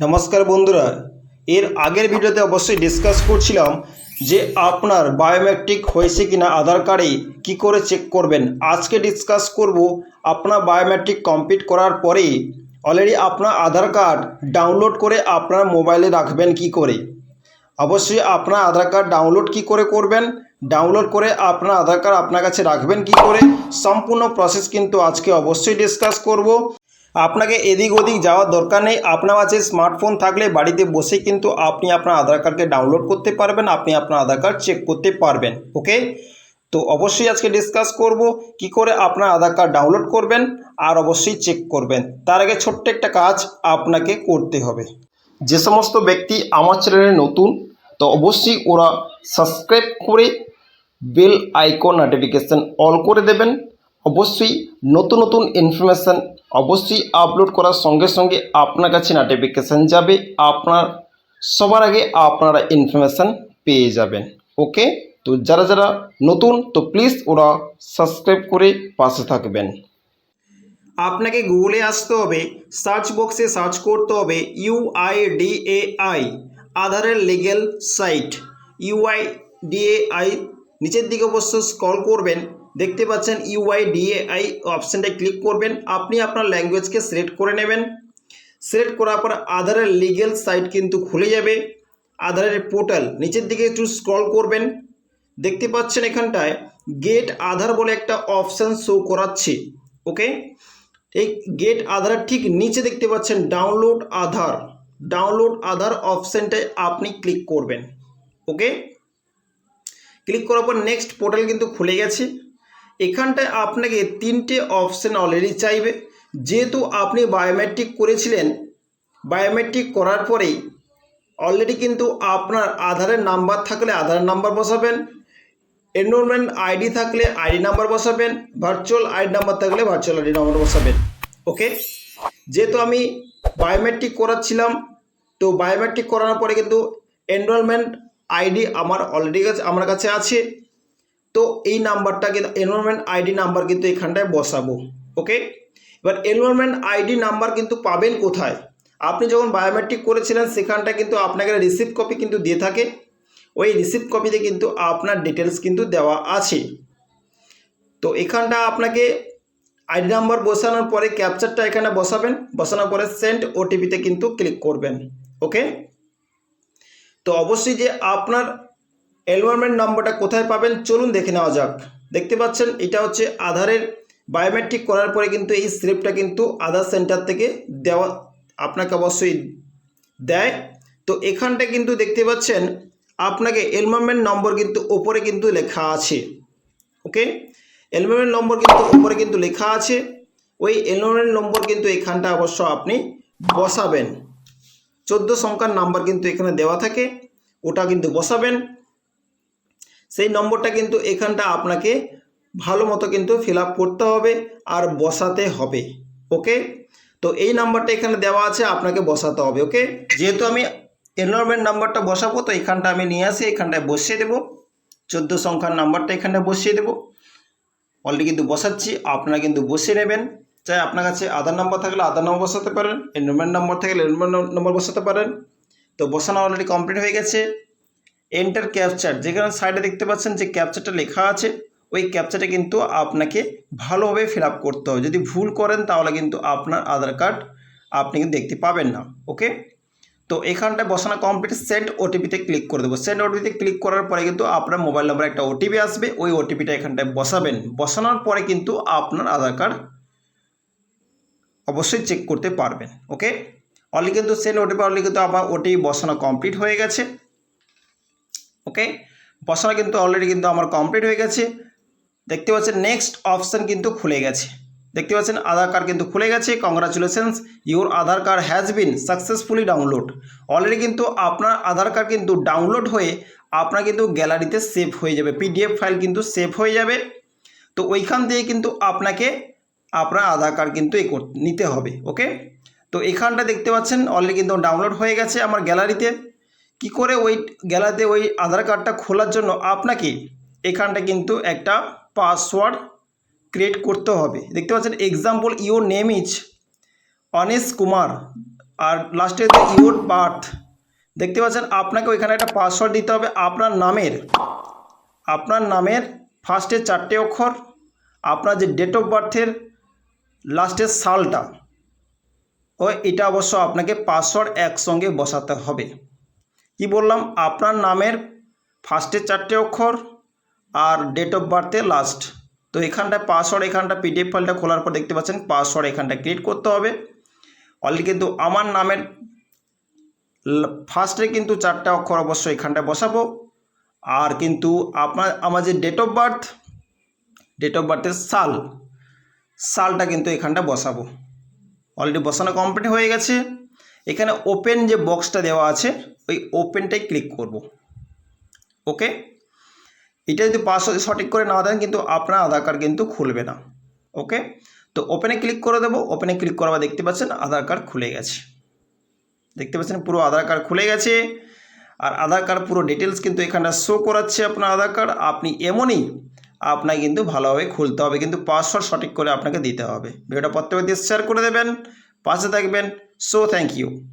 নমস্কার বন্ধুরা, এর আগের ভিডিওতে অবশ্যই ডিসকাস করছিলাম যে আপনার বায়োমেট্রিক হয়েছে কিনা, আধার কার্ডে কি করে চেক করবেন। আজকে ডিসকাস করব আপনার বায়োমেট্রিক কমপ্লিট করার পরে অলরেডি আপনার আধার কার্ড ডাউনলোড করে আপনার মোবাইলে রাখবেন কি করে? অবশ্যই আপনার আধার কার্ড ডাউনলোড কি করে করবেন? ডাউনলোড করে আপনার আধার কার্ড আপনার কাছে রাখবেন কি করে? সম্পূর্ণ প্রসেস কিন্তু আজকে অবশ্যই ডিসকাস করব। আপনাকে এদিক ওদিক যাওয়ার দরকার নেই। আপনার কাছে স্মার্টফোন থাকলে বাড়িতে বসে কিন্তু আপনি আপনার আধার কার্ডকে ডাউনলোড করতে পারবেন, আপনি আপনার আধার কার্ড চেক করতে পারবেন ওকে তো অবশ্যই আজকে ডিসকাস করব কি করে আপনার আধার কার্ড ডাউনলোড করবেন আর অবশ্যই চেক করবেন। তার আগে ছোট্ট একটা কাজ আপনাকে করতে হবে। যে সমস্ত ব্যক্তি আমার চ্যানেলে নতুন, তো অবশ্যই ওরা সাবস্ক্রাইব করে বেল আইকন নোটিফিকেশান অল করে দেবেন। অবশ্যই নতুন নতুন ইনফরমেশান অবশ্যই আপলোড করার সঙ্গে সঙ্গে আপনার কাছে নোটিফিকেশান যাবে। আপনার, সবার আগে আপনারা ইনফরমেশান পেয়ে যাবেন। ওকে তো যারা যারা নতুন, তো প্লিজ ওরা সাবস্ক্রাইব করে পাশে থাকবেন। আপনাকে গুগলে আসতে হবে সার্চ বক্সে সার্চ করতে হবে ইউআইডিএআই আধারের লিগেল সাইট ইউআইডিএআই নিচের দিকে অবশ্য স্ক্রল করবেন। দেখতে পাচ্ছেন ইউআইডিএআই অপশানটায় ক্লিক করবেন। আপনি আপনার ল্যাঙ্গুয়েজকে সিলেক্ট করে নেবেন। সিলেক্ট করার পর আধারের লিগেল সাইট কিন্তু খুলে যাবে। আধারের পোর্টাল নিচের দিকে একটু স্ক্রল করবেন। দেখতে পাচ্ছেন এখানটায় গেট আধার বলে একটা অপশান শো করাচ্ছে। ওকে এই গেট আধার ঠিক নিচে দেখতে পাচ্ছেন ডাউনলোড আধার ডাউনলোড আধার অপশানটায় আপনি ক্লিক করবেন। ওকে ক্লিক করার পর নেক্সট পোর্টাল কিন্তু খুলে গেছে। এখানটায় আপনাকে তিনটে অপশান অলরেডি চাইবে। যেহেতু আপনি বায়োমেট্রিক করেছিলেন বায়োমেট্রিক করার পরেই অলরেডি কিন্তু আপনার আধারের নাম্বার থাকলে আধার নাম্বার বসাবেন এনরোলমেন্ট আইডি থাকলে আইডি নাম্বার বসাবেন ভার্চুয়াল আইডি নাম্বার থাকলে ভার্চুয়াল আইডি নাম্বার বসাবেন। ওকে যেহেতু আমি বায়োমেট্রিক করাচ্ছিলাম, তো বায়োমেট্রিক করানোর পরে কিন্তু এনরোলমেন্ট আইডি আমার অলরেডি কাছে আমার কাছে আছে। তো এই নাম্বারটা কিন্তু এনরোলমেন্ট আইডি নাম্বার কিন্তু এখানটায় বসাবো ওকে এবার এনরোলমেন্ট আইডি নাম্বার কিন্তু পাবেন কোথায়? আপনি যখন বায়োমেট্রিক করেছিলেন, সেখানটা কিন্তু আপনাকে রিসিপ্ট কপি কিন্তু দিয়ে থাকে। ওই রিসিপ্ট কপিতে কিন্তু আপনার ডিটেলস কিন্তু দেওয়া আছে। তো এখানটা আপনাকে আইডি নাম্বার বসানোর পরে ক্যাপচারটা এখানে বসাবেন। বসানোর পরে সেন্ট ওটিপিতে কিন্তু ক্লিক করবেন ওকে তো অবশ্যই যে আপনার এনরোলমেন্ট নম্বরটা কোথায় পাবেন? চলুন দেখে নেওয়া যাক। দেখতে পাচ্ছেন, এটা হচ্ছে আধারের বায়োমেট্রিক করার পরে কিন্তু এই স্লিপটা কিন্তু আধার সেন্টার থেকে দেওয়া আপনাকে অবশ্যই দেয়। তো এখানটা কিন্তু দেখতে পাচ্ছেন, আপনাকে এনরোলমেন্ট নম্বর কিন্তু ওপরে কিন্তু লেখা আছে। ওকে এনরোলমেন্ট নম্বর কিন্তু ওপরে কিন্তু লেখা আছে। ওই এনরোলমেন্ট নম্বর কিন্তু এখানটা অবশ্য আপনি বসাবেন। চোদ্দ সংখ্যার নাম্বার কিন্তু এখানে দেওয়া থাকে। ওটা কিন্তু বসাবেন। সেই নম্বরটা কিন্তু এখানটা আপনাকে ভালো মতো কিন্তু ফিল করতে হবে আর বসাতে হবে ওকে তো এই নাম্বারটা এখানে দেওয়া আছে, আপনাকে বসাতে হবে ওকে যেহেতু আমি এনরোলমেন্ট নাম্বারটা বসাবো, তো এখানটা আমি নিয়ে আসি, এখানটায় বসিয়ে দেবো। চোদ্দ সংখ্যার নাম্বারটা এখানে বসিয়ে দেবো। অলরেডি কিন্তু বসাচ্ছি, আপনারা কিন্তু বসিয়ে নেবেন। চাই আপনার কাছে আধার নাম্বার থাকলে আধার নাম্বার বসাতে পারেন এনরোলমেন্ট নাম্বার থাকলে এনরোলমেন্ট নাম্বার বসাতে পারেন। তো বসানো অলরেডি কমপ্লিট হয়ে গেছে। এন্টার ক্যাপচার যেখানে সাইডে দেখতে পাচ্ছেন যে ক্যাপচারটা লেখা আছে, ওই ক্যাপচারটা কিন্তু আপনাকে ভালোভাবে ফিল আপ করতে হবে। যদি ভুল করেন তাহলে কিন্তু আপনার আধার কার্ড আপনি কিন্তু দেখতে পাবেন না ওকে তো এখানটায় বসানো কমপ্লিট সেন্ড ওটিপিতে ক্লিক করে দেবো। সেন্ড ওটিপিতে ক্লিক করার পরে কিন্তু আপনার মোবাইল নাম্বারে একটা ওটিপি আসবে, ওই ওটিপিটা এখানটায় বসাবেন। বসানোর পরে কিন্তু আপনার আধার কার্ড অবশ্যই চেক করতে পারবেন ওকে অলরেডি কিন্তু সেন্ড ওটিপি অলরেডি কিন্তু আমার ওটিপি বসানো কমপ্লিট হয়ে গেছে। ওকে বসানো কিন্তু অলরেডি কিন্তু আমার কমপ্লিট হয়ে গেছে। দেখতে পাচ্ছেন নেক্সট অপশান কিন্তু খুলে গেছে। দেখতে পাচ্ছেন আধার কার্ড কিন্তু খুলে গেছে। Congratulations your Aadhaar card has been successfully download already কিন্তু আপনার আধার কার্ড কিন্তু ডাউনলোড হয়ে আপনার কিন্তু গ্যালারিতে সেভ হয়ে যাবে। পিডিএফ ফাইল কিন্তু সেভ হয়ে যাবে। তো ওইখান দিয়ে কিন্তু আপনাকে আপনার আধার কার্ড কিন্তু এ নিতে হবে ওকে তো এখানটা দেখতে পাচ্ছেন অলরেডি কিন্তু ডাউনলোড হয়ে গেছে আমার গ্যালারিতে কি করে ওই গ্যালারিতে ওই আধার কার্ডটা খোলার জন্য আপনাকে এখানটা কিন্তু একটা পাসওয়ার্ড ক্রিয়েট করতে হবে? দেখতে পাচ্ছেন example your name is Anish Kumar আর লাস্টে যে ইউর বার্থ দেখতে পাচ্ছেন, আপনাকে ওইখানে একটা পাসওয়ার্ড দিতে হবে আপনার নামের। আপনার নামের ফার্স্টে চারটে অক্ষর, আপনার যে ডেট অফ বার্থের লাস্টের সালটা, ও এটা অবশ্য আপনাকে পাসওয়ার্ড একসঙ্গে বসাতে হবে। কি বললাম? আপনার নামের ফার্স্টের চারটে অক্ষর আর ডেট অফ বার্থে লাস্ট তো এখানটায় পাসওয়ার্ড এখানটা পিডিএফ ফাইলটা খোলার পর দেখতে পাচ্ছেন পাসওয়ার্ড এখানটা ক্রিয়েট করতে হবে। অলরেডি কিন্তু আমার নামের ফার্স্টে কিন্তু চারটে অক্ষর অবশ্যই এখানটায় বসাবো। আর কিন্তু আপনার, আমার যে date of birth date of বার্থের সাল, সালটা কিন্তু এখানটা বসাবো। অলরেডি বসানো কমপ্লিট হয়ে গেছে। এখানে ওপেন যে বক্সটা দেওয়া আছে, ওই ওপেনটাই ক্লিক করব। ওকে এটা যদি পাসওয়ার্ড সঠিক করে না দেন কিন্তু আপনার আধার কার্ড কিন্তু খুলবে না। ওকে তো ওপেনে ক্লিক করে দেবো ওপেনে ক্লিক পর দেখতে পাচ্ছেন আধার কার্ড খুলে গেছে। দেখতে পাচ্ছেন পুরো আধার কার্ড খুলে গেছে। আর আধার কার্ড পুরো ডিটেলস কিন্তু এখানটা শো করাচ্ছে আপনার আধার কার্ড আপনি এমনই আপনাকে কিন্তু ভালোভাবে খুলতে হবে। কিন্তু পাসওয়ার্ড সঠিক করে আপনাকে দিতে হবে। ভিডিওটা দিয়ে শেয়ার করে দেবেন, পাশে থাকবেন। so thank you.